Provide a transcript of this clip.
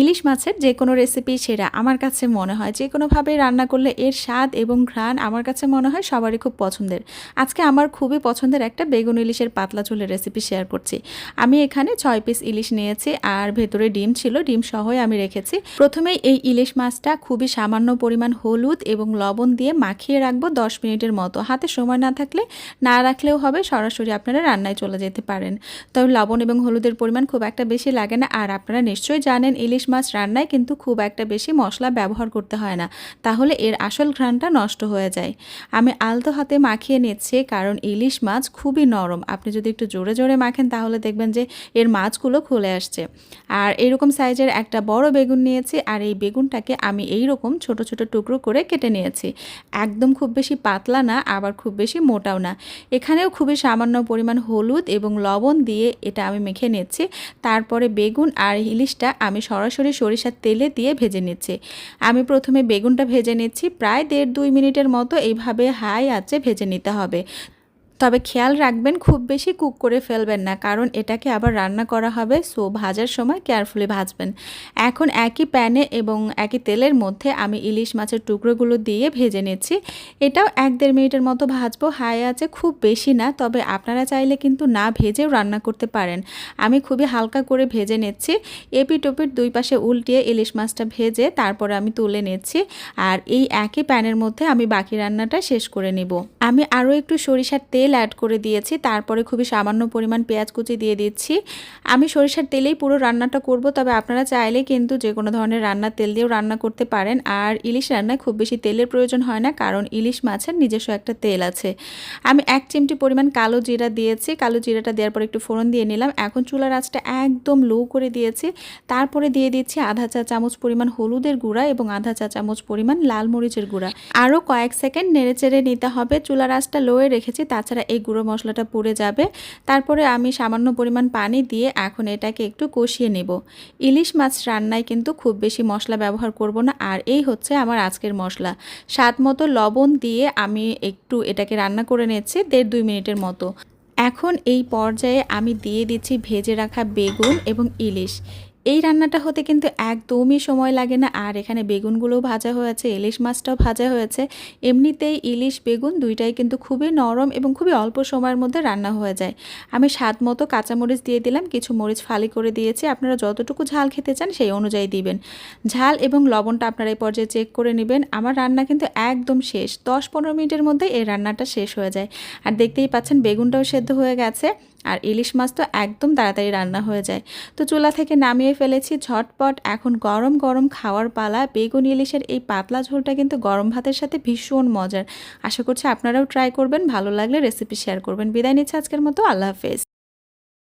ইলিশ মাছের যে কোনো রেসিপি সেরা আমার কাছে মনে হয়, যে কোনোভাবে রান্না করলে এর স্বাদ এবং ঘ্রাণ আমার কাছে মনে হয় সবারই খুব পছন্দের। আজকে আমার খুবই পছন্দের একটা বেগুন ইলিশের পাতলা ঝোলের রেসিপি শেয়ার করছি। আমি এখানে ছয় পিস ইলিশ নিয়েছি আর ভেতরে ডিম ছিল, ডিম সহই আমি রেখেছি। প্রথমেই এই ইলিশ মাছটা খুবই সামান্য পরিমাণ হলুদ এবং লবণ দিয়ে মাখিয়ে রাখব দশ মিনিটের মতো। হাতে সময় না থাকলে, না রাখলেও হবে, সরাসরি আপনারা রান্নায় চলে যেতে পারেন। তবে লবণ এবং হলুদের পরিমাণ খুব একটা বেশি লাগে না আর আপনারা নিশ্চয়ই জানেন ইলিশ মাছ রান্নায় কিন্তু খুব একটা বেশি মশলা ব্যবহার করতে হয় না। তাহলে এর আসল ঘ্রাণটা নষ্ট হয়ে যায়। আমি আলতো হাতে মাখিয়ে নিচ্ছি কারণ ইলিশ মাছ খুবই নরম। আপনি যদি একটু জোরে জোরে মাখেন তাহলে দেখবেন যে এর মাছগুলো খুলে আসছে। আর এরকম সাইজের একটা বড় বেগুন নিয়েছি আর এই বেগুনটাকে আমি এই রকম ছোট ছোট টুকরো করে কেটে নিয়েছি। একদম খুব বেশি পাতলা না, আবার খুব বেশি মোটাও না। এখানেও খুবই সামান্য পরিমাণ হলুদ এবং লবণ দিয়ে এটা আমি মেখে নিচ্ছি। তারপরে বেগুন আর ইলিশটা আমি সরাসরি সরিষার তেলে দিয়ে ভেজে নিচ্ছে। আমি প্রথমে বেগুনটা ভেজে নিচ্ছি। প্রায় দেড় দুই মিনিটের মতো এইভাবে হাই আঁচে ভেজে নিতে হবে। তবে খেয়াল রাখবেন, খুব বেশি কুক করে ফেলবেন না, কারণ এটাকে আবার রান্না করা হবে। সো, ভাজার সময় কেয়ারফুলি ভাজবেন। এখন একই প্যানে এবং একই তেলের মধ্যে আমি ইলিশ মাছের টুকরোগুলো দিয়ে ভেজে নিচ্ছি। এটাও এক দেড় মিনিটের মতো ভাজবো। হাই আছে, খুব বেশি না, তবে আপনারা চাইলে কিন্তু না ভেজেও রান্না করতে পারেন। আমি খুবই হালকা করে ভেজে নিচ্ছি। এপিট ওপিট দুই পাশে উল্টিয়ে ইলিশ মাছটা ভেজে তারপরে আমি তুলে নিচ্ছি। আর এই একই প্যানের মধ্যে আমি বাকি রান্নাটা শেষ করে নেব। আমি আরও একটু সরিষার তেল অ্যাড করে দিয়েছি, তারপরে খুবই সামান্য পরিমাণ পেঁয়াজ কুচি দিয়ে দিচ্ছি। আমি সরিষার তেলেই পুরো রান্নাটা করব, তবে আপনারা চাইলে কিন্তু যে কোনো ধরনের রান্নার তেল দিয়েও রান্না করতে পারেন। আর ইলিশ রান্নায় খুব বেশি তেলের প্রয়োজন হয় না, কারণ ইলিশ মাছের নিজস্ব একটা তেল আছে। আমি এক চিমটি পরিমাণ কালো জিরা দিয়েছি, কালো জিরাটা দেওয়ার পর একটু ফোড়ন দিয়ে নিলাম। এখন চুলার আঁচটা একদম লো করে দিয়েছি। তারপরে দিয়ে দিচ্ছি আধা চা চামচ পরিমাণ হলুদের গুঁড়া এবং আধা চা চামচ পরিমাণ লাল মরিচের গুঁড়া। আরও কয়েক সেকেন্ড নেড়ে চেড়ে নিতে হবে। চুলার আঁচটা লোয়ে রেখেছি, তাছাড়া এই গুঁড়ো মশলাটা পুড়ে যাবে। তারপরে আমি সামান্য পরিমাণ পানি দিয়ে এখন এটাকে একটু কষিয়ে নেব। ইলিশ মাছ রান্নায় কিন্তু খুব বেশি মশলা ব্যবহার করব না, আর এই হচ্ছে আমার আজকের মশলা। স্বাদ মতো লবণ দিয়ে আমি একটু এটাকে রান্না করে নিচ্ছি দেড় দুই মিনিটের মতো। এখন এই পর্যায়ে আমি দিয়ে দিচ্ছি ভেজে রাখা বেগুন এবং ইলিশ। এই রান্নাটা হতে কিন্তু একদমই সময় লাগে না। আর এখানে বেগুনগুলোও ভাজা হয়েছে, ইলিশ মাছটাও ভাজা হয়েছে। এমনিতেই ইলিশ, বেগুন দুইটাই কিন্তু খুবই নরম এবং খুবই অল্প সময়ের মধ্যে রান্না হয়ে যায়। আমি স্বাদ মতো কাঁচামরিচ দিয়ে দিলাম, কিছু মরিচ ফালি করে দিয়েছি। আপনারা যতটুকু ঝাল খেতে চান সেই অনুযায়ী দিবেন। ঝাল এবং লবণটা আপনারা এই পর্যায়ে চেক করে নেবেন। আমার রান্না কিন্তু একদম শেষ, দশ পনেরো মিনিটের মধ্যে এই রান্নাটা শেষ হয়ে যায়। আর দেখতেই পাচ্ছেন বেগুনটাও সেদ্ধ হয়ে গেছে। আর ইলিশ মাছ তো একদম তাড়াতাড়ি রান্না হয়ে যায়। তো চুলা থেকে নামিয়ে ফেলেছি ঝটপট। এখন গরম গরম খাওয়ার পালা। বেগুন, ইলিশের এই পাতলা ঝোলটা কিন্তু গরম ভাতের সাথে ভীষণ মজার। আশা করছি আপনারাও ট্রাই করবেন। ভালো লাগলে রেসিপি শেয়ার করবেন। বিদায় নিচ্ছে আজকের মতো। আল্লাহ হাফেজ।